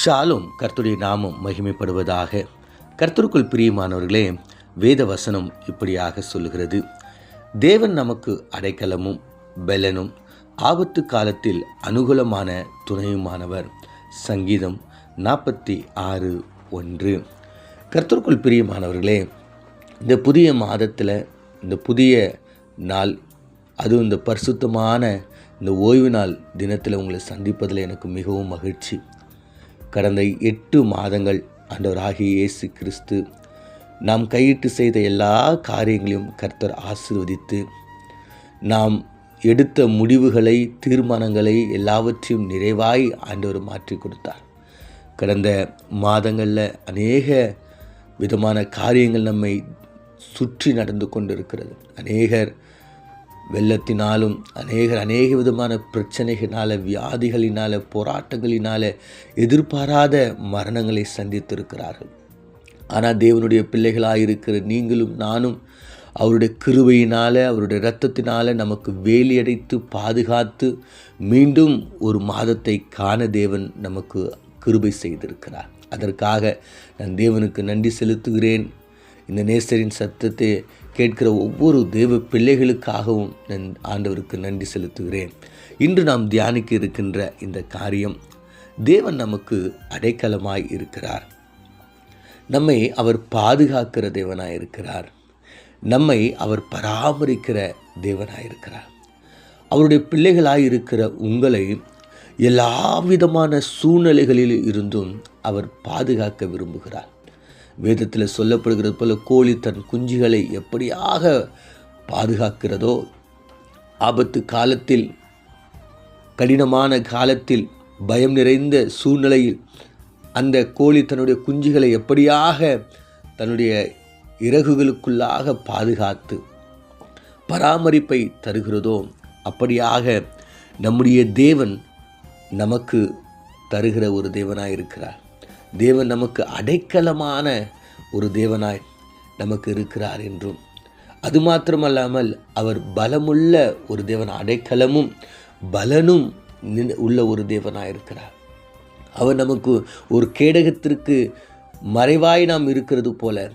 ஷாலும் கர்த்துடைய நாமம் மகிமைப்படுவதாக. கர்த்தருக்குள் பிரியமானவர்களே வேத வசனம் இப்படியாக சொல்லுகிறது. தேவன் நமக்கு அடைக்கலமும் பெலனும் ஆபத்து காலத்தில் அனுகூலமான துணையுமானவர். சங்கீதம் நாற்பத்தி ஆறு ஒன்று. கர்த்தருக்குள் பிரியமானவர்களே இந்த புதிய மாதத்தில் இந்த புதிய நாள் அதுவும் இந்த பரிசுத்தமான இந்த ஓய்வு நாள் தினத்தில் உங்களை சந்திப்பதில் எனக்கு மிகவும் மகிழ்ச்சி. கடந்த எட்டு மாதங்கள் ஆண்டவராகிய இயேசு கிறிஸ்து நாம் கையிட்டு செய்த எல்லா காரியங்களையும் கர்த்தர் ஆசிர்வதித்து நாம் எடுத்த முடிவுகளை தீர்மானங்களை எல்லாவற்றையும் நிறைவாய் ஆண்டவர் மாற்றி கொடுத்தார். கடந்த மாதங்களில் அநேக விதமான காரியங்கள் நம்மை சுற்றி நடந்து கொண்டிருக்கிறது. அநேகர் வெள்ளத்தினாலும் அநேகர் அநேக விதமான பிரச்சனைகளினால வியாதிகளினால போராட்டங்களினால எதிர்பாராத மரணங்களை சந்தித்திருக்கிறார்கள். ஆனால் தேவனுடைய பிள்ளைகளாக இருக்கிற நீங்களும் நானும் அவருடைய கிருவையினால் அவருடைய இரத்தத்தினால் நமக்கு வேலியடைத்து பாதுகாத்து மீண்டும் ஒரு மாதத்தை காண தேவன் நமக்கு கிருபை செய்திருக்கிறார். அதற்காக நான் தேவனுக்கு நன்றி செலுத்துகிறேன். இந்த நேசரின் சத்தத்தை கேட்கிற ஒவ்வொரு தேவ பிள்ளைகளுக்காகவும் நான் ஆண்டவருக்கு நன்றி செலுத்துகிறேன். இன்று நாம் தியானிக்க இருக்கின்ற இந்த காரியம் தேவன் நமக்கு அடைக்கலமாய் இருக்கிறார். நம்மை அவர் பாதுகாக்கிற தேவனாய் இருக்கிறார். நம்மை அவர் பராமரிக்கிற தேவனாய் இருக்கிறார். அவருடைய பிள்ளைகளாய் இருக்கிற உங்களை எல்லா விதமான சூழ்நிலைகளில் இருந்தும் அவர் பாதுகாக்க விரும்புகிறார். வேதத்தில் சொல்லப்படுகிறது போல கோழி தன் குஞ்சுகளை எப்படியாக பாதுகாக்கிறதோ ஆபத்து காலத்தில் கடினமான காலத்தில் பயம் நிறைந்த சூழ்நிலையில் அந்த கோழி தன்னுடைய குஞ்சுகளை எப்படியாக தன்னுடைய இறகுகளுக்குள்ளாக பாதுகாத்து பராமரிப்பை தருகிறதோ அப்படியாக நம்முடைய தேவன் நமக்கு தருகிற ஒரு தேவனாக இருக்கிறார் தேவன் நமக்கு அடைக்கலமான ஒரு தேவனாய் நமக்கு இருக்கிறார் என்றும் அது மாத்திரமல்லாமல் அவர் பலமுள்ள ஒரு தேவன் அடைக்கலமும் பலனும் நின்- உள்ள ஒரு தேவனாக இருக்கிறார். அவர் நமக்கு ஒரு கேடகத்திற்கு மறைவாய் நாம் இருக்கிறது போல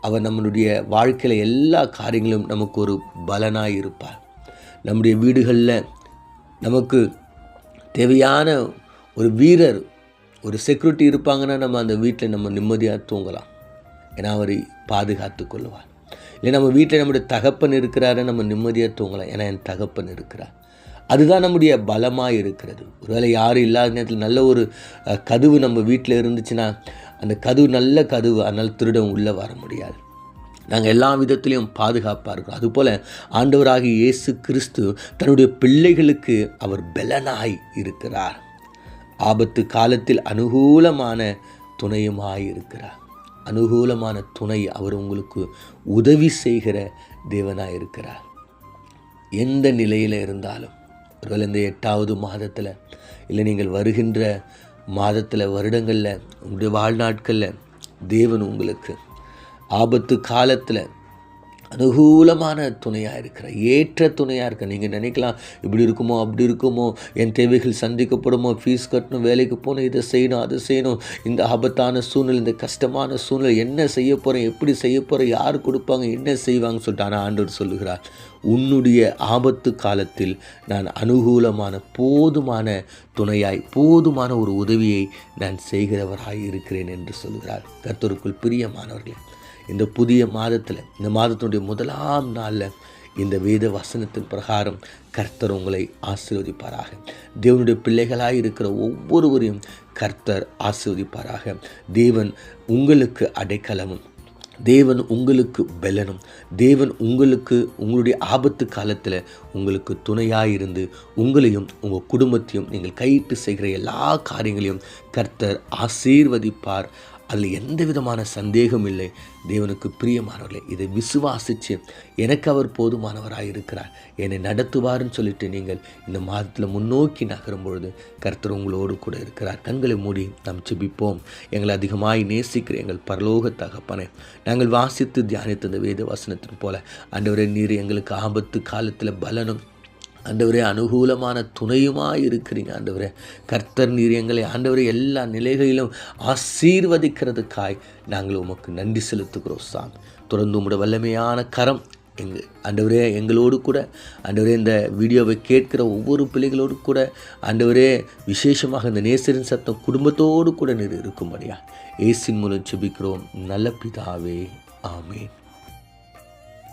அவர் நம்மளுடைய வாழ்க்கையில் எல்லா காரியங்களும் நமக்கு ஒரு பலனாக இருப்பார். நம்முடைய வீடுகளில் நமக்கு தேவையான ஒரு வீரர் ஒரு செக்யூரிட்டி இருப்பாங்கன்னா நம்ம அந்த வீட்டில் நம்ம நிம்மதியாக தூங்கலாம். ஏன்னா அவர் பாதுகாத்து கொள்வார். இல்லை நம்ம வீட்டில் நம்முடைய தகப்பன் இருக்கிறாரு நம்ம நிம்மதியாக தூங்கலாம். ஏன்னா என் தகப்பன் இருக்கிறார். அதுதான் நம்முடைய பலமாக இருக்கிறது. ஒருவேளை யாரும் இல்லாத நேரத்தில் நல்ல ஒரு கதவு நம்ம வீட்டில் இருந்துச்சுன்னா அந்த கதவு நல்ல கதவு. அதனால் திருடம் உள்ளே வர முடியாது. நாங்கள் எல்லா விதத்துலேயும் பாதுகாப்பாக இருக்கிறோம் அதுபோல் ஆண்டவராகி இயேசு கிறிஸ்து தன்னுடைய பிள்ளைகளுக்கு அவர் பலனாய் இருக்கிறார். ஆபத்து காலத்தில் அனுகூலமான துணையுமாயிருக்கிறார். அனுகூலமான துணை அவர் உங்களுக்கு உதவி செய்கிற தேவனாக இருக்கிறார் எந்த நிலையில் இருந்தாலும் ஒருவேளை இந்த எட்டாவது மாதத்தில் இல்லை நீங்கள் வருகின்ற மாதத்தில் வருடங்களில் உங்களுடைய வாழ்நாட்களில் தேவன் உங்களுக்கு ஆபத்து காலத்தில் அனுகூலமான துணையாக இருக்கிற ஏற்ற துணையாக இருக்க. நீங்கள் நினைக்கலாம் இப்படி இருக்குமோ அப்படி இருக்குமோ என் தேவைகள் சந்திக்கப்படுமோ ஃபீஸ் கட்டணும் வேலைக்கு போகணும் இதை செய்யணும் அதை செய்யணும். இந்த ஆபத்தான சூழ்நிலை இந்த கஷ்டமான சூழ்நிலை என்ன செய்ய போகிறேன் எப்படி செய்ய போகிறேன் யார் கொடுப்பாங்க என்ன செய்வாங்கன்னு சொல்லிட்டு ஆனால் ஆண்டவர் சொல்லுகிறார். உன்னுடைய ஆபத்து காலத்தில் நான் அனுகூலமான போதுமான துணையாய் போதுமான ஒரு உதவியை நான் செய்கிறவராய் இருக்கிறேன் என்று சொல்கிறார் கர்த்தருக்குள் பிரியமானவர்களே இந்த புதிய மாதத்தில் இந்த மாதத்தினுடைய முதலாம் நாளில் இந்த வேத வசனத்தின் பிரகாரம் கர்த்தர் உங்களை ஆசீர்வதிப்பாராக. தேவனுடைய பிள்ளைகளாக இருக்கிற ஒவ்வொருவரையும் கர்த்தர் ஆசீர்வதிப்பாராக. தேவன் உங்களுக்கு அடைக்கலமும் தேவன் உங்களுக்கு பெலனும் தேவன் உங்களுக்கு உங்களுடைய ஆபத்து காலத்தில் உங்களுக்கு துணையாயிருந்து உங்களையும் உங்கள் குடும்பத்தையும் நீங்கள் கையிட்டு செய்கிற எல்லா காரியங்களையும் கர்த்தர் ஆசீர்வதிப்பார். அதில் எந்த விதமான சந்தேகம் இல்லை. தேவனுக்கு பிரியமானவர்களே இதை விசுவாசித்து எனக்கு அவர் போதுமானவராக இருக்கிறார். என்னை நடத்துவார்னு சொல்லிட்டு நீங்கள் இந்த மாதத்தில் முன்னோக்கி நகரும் பொழுது கர்த்தர் உங்களோடு கூட இருக்கிறார். கண்களை மூடி நாம் செபிப்போம் எங்களை அதிகமாய் நேசிக்கிற எங்கள் பரலோக தகப்பனே நாங்கள் வாசித்து தியானித்த வேத வசனத்தின் போல ஆண்டவரே நீர் எங்களுக்கு ஆபத்து காலத்தில் பலனும் ஆண்டவரே அனுகூலமான துணையுமாய் இருக்கிறீங்க ஆண்டவரே. கர்த்தர் நீர் எங்களை ஆண்டவரே எல்லா நிலைகளிலும் ஆசீர்வதிக்கிறதுக்காய் நாங்கள் உமக்கு நன்றி செலுத்துகிறோம் சாமி. தொடர்ந்து உங்களோட வல்லமையான கரம் எங்கள் ஆண்டவரே எங்களோடு கூட ஆண்டவரே இந்த வீடியோவை கேட்கிற ஒவ்வொரு பிள்ளைகளோடு கூட ஆண்டவரே விசேஷமாக இந்த நேசரின் சத்தம் குடும்பத்தோடு கூட நீர் இருக்கும்படியா. ஏசின் மூலம் செபிக்கிறோம் நல்ல பிதாவே ஆமேன்.